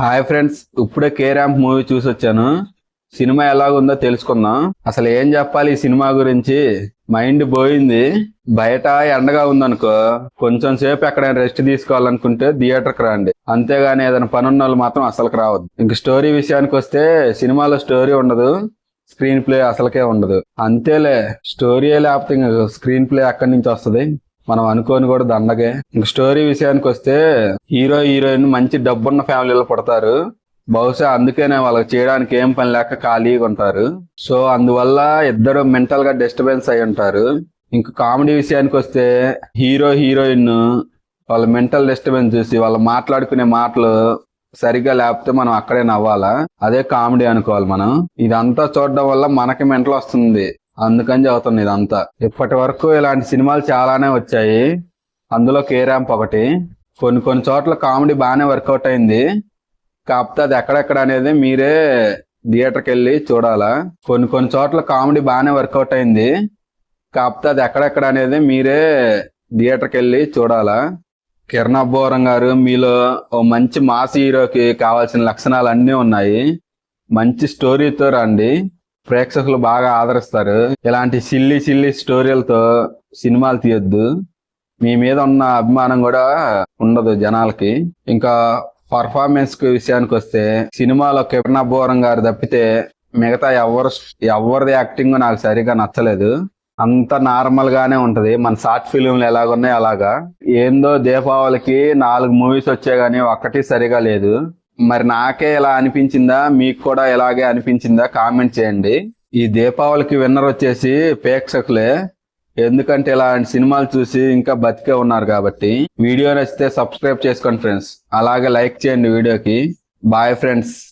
Hi friends ఇప్పుడే K ramp movie చూసి వచ్చాను సినిమా ఎలాగుందో తెలుసుకుందాం. అసలు ఏం చెప్పాలి ఈ సినిమా గురించి? మైండ్ పోయింది. బయట ఎండగా ఉందనుకో కొంచెం సేపు ఎక్కడైనా రెస్ట్ తీసుకోవాలనుకుంటే థియేటర్కి రండి. అంతేగాని ఏదైనా పని వాళ్ళు మాత్రం అసలుకి రావద్దు. ఇంక స్టోరీ విషయానికి వస్తే సినిమాలో స్టోరీ ఉండదు. స్క్రీన్ ప్లే అసలుకే ఉండదు. అంతేలే స్టోరీ లేకపోతే స్క్రీన్ ప్లే అక్కడి నుంచి వస్తది? మనం అనుకోని కూడా దండగే ఇంక స్టోరీ విషయానికి వస్తే హీరో హీరోయిన్ మంచి డబ్బున్న ఫ్యామిలీలో పుడతారు. బహుశా అందుకేనే వాళ్ళకి చేయడానికి ఏం పని లేక ఖాళీగా ఉంటారు. సో అందువల్ల ఇద్దరు మెంటల్గా డిస్టర్బెన్స్ అయి ఉంటారు. ఇంక కామెడీ విషయానికి వస్తే హీరో హీరోయిన్ వాళ్ళ మెంటల్ డిస్టర్బెన్స్ చూసి వాళ్ళు మాట్లాడుకునే మాటలు సరిగ్గా లేకపోతే మనం అక్కడే నవ్వాలా? అదే కామెడీ అనుకోవాలి మనం. ఇదంతా చూడడం వల్ల మనకి మెంటల్ వస్తుంది. అందుకని చదువుతుంది ఇదంతా. ఇప్పటి వరకు ఇలాంటి సినిమాలు చాలానే వచ్చాయి. అందులో కేరాంప్ ర్యాంప్ ఒకటి. కొన్ని కొన్ని చోట్ల కామెడీ బాగానే వర్కౌట్ అయింది. కాకపోతే అది ఎక్కడెక్కడ అనేది మీరే థియేటర్కి వెళ్ళి చూడాలా. కొన్ని కొన్ని చోట్ల కామెడీ బాగానే వర్కౌట్ అయింది. కాకపోతే అది ఎక్కడెక్కడ అనేది మీరే థియేటర్కి వెళ్ళి చూడాలా. కిరణ్ అబ్బోరం గారు మీలో ఓ మంచి మాస్ హీరోకి కావాల్సిన లక్షణాలు అన్నీ ఉన్నాయి. మంచి స్టోరీతో రండి. ప్రేక్షకులు బాగా ఆదరిస్తారు. ఇలాంటి సిల్లి సిల్లి స్టోరీలతో సినిమాలు తీయొద్దు. మీ మీద ఉన్న అభిమానం కూడా ఉండదు జనాలకి. ఇంకా పర్ఫార్మెన్స్ విషయానికి వస్తే సినిమాలో కిరణ్ బోరం గారు తప్పితే మిగతా ఎవరు ఎవరిది యాక్టింగ్ నాకు సరిగా నచ్చలేదు. అంత నార్మల్ గానే ఉంటది. మన షార్ట్ ఫిలింలు ఎలాగున్నాయి అలాగా. ఏందో దీపావళికి నాలుగు మూవీస్ వచ్చే గానీ ఒక్కటి సరిగా లేదు. మరి నాకే ఇలా అనిపించిందా? మీకు కూడా ఇలాగే అనిపించిందా? కామెంట్ చేయండి. ఈ దీపావళికి విన్నర్ వచ్చేసి ప్రేక్షకులే ఎందుకంటే ఇలాంటి సినిమాలు చూసి ఇంకా బతికే ఉన్నారు కాబట్టి. వీడియో నచ్చితే సబ్స్క్రైబ్ చేసుకోండి ఫ్రెండ్స్. అలాగే లైక్ చేయండి వీడియోకి. Bye friends.